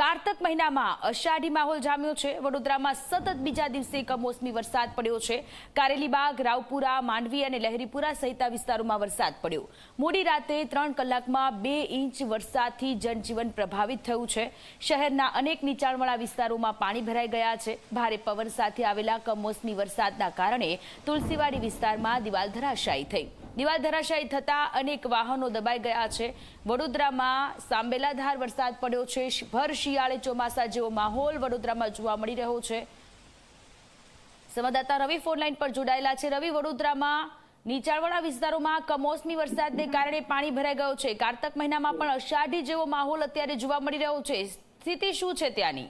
કારતક મહિનામાં અષાઢી માહોલ જામ્યો છે. વડોદરામાં સતત બીજા દિવસે કમોસમી વરસાદ પડ્યો છે. કારેલીબાગ રાવપુરા, માંડવી અને લહેરીપુરા સહિતના વિસ્તારોમાં વરસાદ પડ્યો. મોડી રાતે ત્રણ કલાકમાં બે ઇંચ વરસાદથી જનજીવન પ્રભાવિત થયું છે. શહેરના અનેક નીચાણવાળા વિસ્તારોમાં પાણી ભરાઈ ગયા છે. ભારે પવન સાથે આવેલા કમોસમી વરસાદના કારણે તુલસીવાડી વિસ્તારમાં દિવાલ ધરાશાયી થઈ. દિવાલ ધરાશાયી થતા અનેક વાહનો દબાઈ ગયા છે. વડોદરામાં સાંબેલાધાર વરસાદ પડ્યો છે. ભર શિયાળે ચોમાસા જેવો માહોલ વડોદરામાં જોવા મળી રહ્યો છે. સંવાદદાતા રવિ ફોનલાઈન પર જોડાયેલા છે. રવિ, વડોદરામાં નીચાણવાળા વિસ્તારોમાં કમોસમી વરસાદને કારણે પાણી ભરાઈ ગયું છે. કારતક મહિનામાં પણ અષાઢી જેવો માહોલ અત્યારે જોવા મળી રહ્યો છે. સ્થિતિ શું છે ત્યાંની?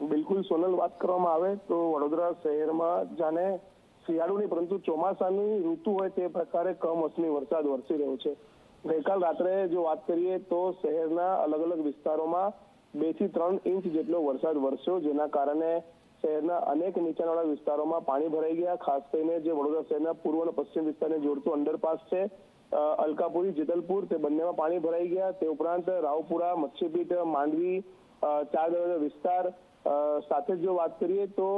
બિલકુલ સોનલ વાત કરવામાં આવે તો વડોદરા શહેરમાં જાણે શિયાળુ નહીં પરંતુ ચોમાસાની ઋતુ હોય તે પ્રકારે કમોસમી વરસાદ વરસી રહ્યો છે. ગઈકાલ રાત્રે જો વાત કરીએ તો શહેરના અલગ અલગ વિસ્તારોમાં બેથી ત્રણ ઇંચ જેટલો વરસાદ વરસ્યો, જેના કારણે શહેરના અનેક નીચાણવાળા વિસ્તારોમાં પાણી ભરાઈ ગયા. ખાસ કરીને જે વડોદરા શહેરના પૂર્વ અને પશ્ચિમ વિસ્તારને જોડતું અંડરપાસ છે અલકાપુરી, જેતલપુર, તે બંનેમાં પાણી ભરાઈ ગયા. તે ઉપરાંત રાવપુરા મચ્છીપીઠ માંડવી ચાર દરવાજા વિસ્તાર સાથે જ વાત કરીએ તો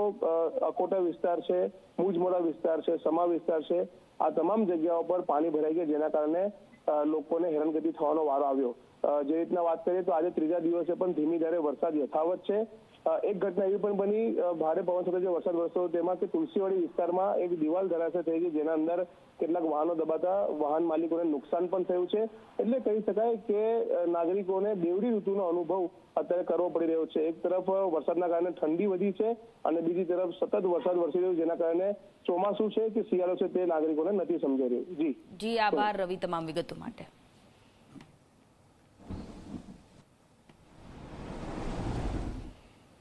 અકોટા વિસ્તાર છે મુજમોડા વિસ્તાર છે, સમા વિસ્તાર છે, આ તમામ જગ્યાઓ પર પાણી ભરાઈ ગયા જેના કારણે લોકોને હેરાનગતિ થવાનો વારો આવ્યો. જે રીતના વાત કરીએ તો આજે ત્રીજા દિવસે પણ ધીમી ધારે વરસાદ યથાવત છે. એક ઘટના એવી પણ બની ભારે પવન સાથે જે વરસાદ વરસ્યો તેમાં કે તુલસીવાડી વિસ્તારમાં એક દિવાલ ધરાશય થઈ ગઈ, જેના અંદર કેટલાક વાહનો દબાતા વાહન માલિકોને નુકસાન પણ થયું છે. એટલે કહી શકાય કે નાગરિકોને બેવડી ઋતુનો અનુભવ અત્યારે કરવો પડી રહ્યો છે. એક તરફ વરસાદના કારણે ઠંડી વધી છે અને બીજી તરફ સતત વરસાદ વરસી રહ્યો જેના કારણે ચોમાસું છે કે શિયાળો છે તે નાગરિકોને નથી સમજાઈ રહ્યું. જી. જી, આભાર રવિ તમામ વિગતો માટે.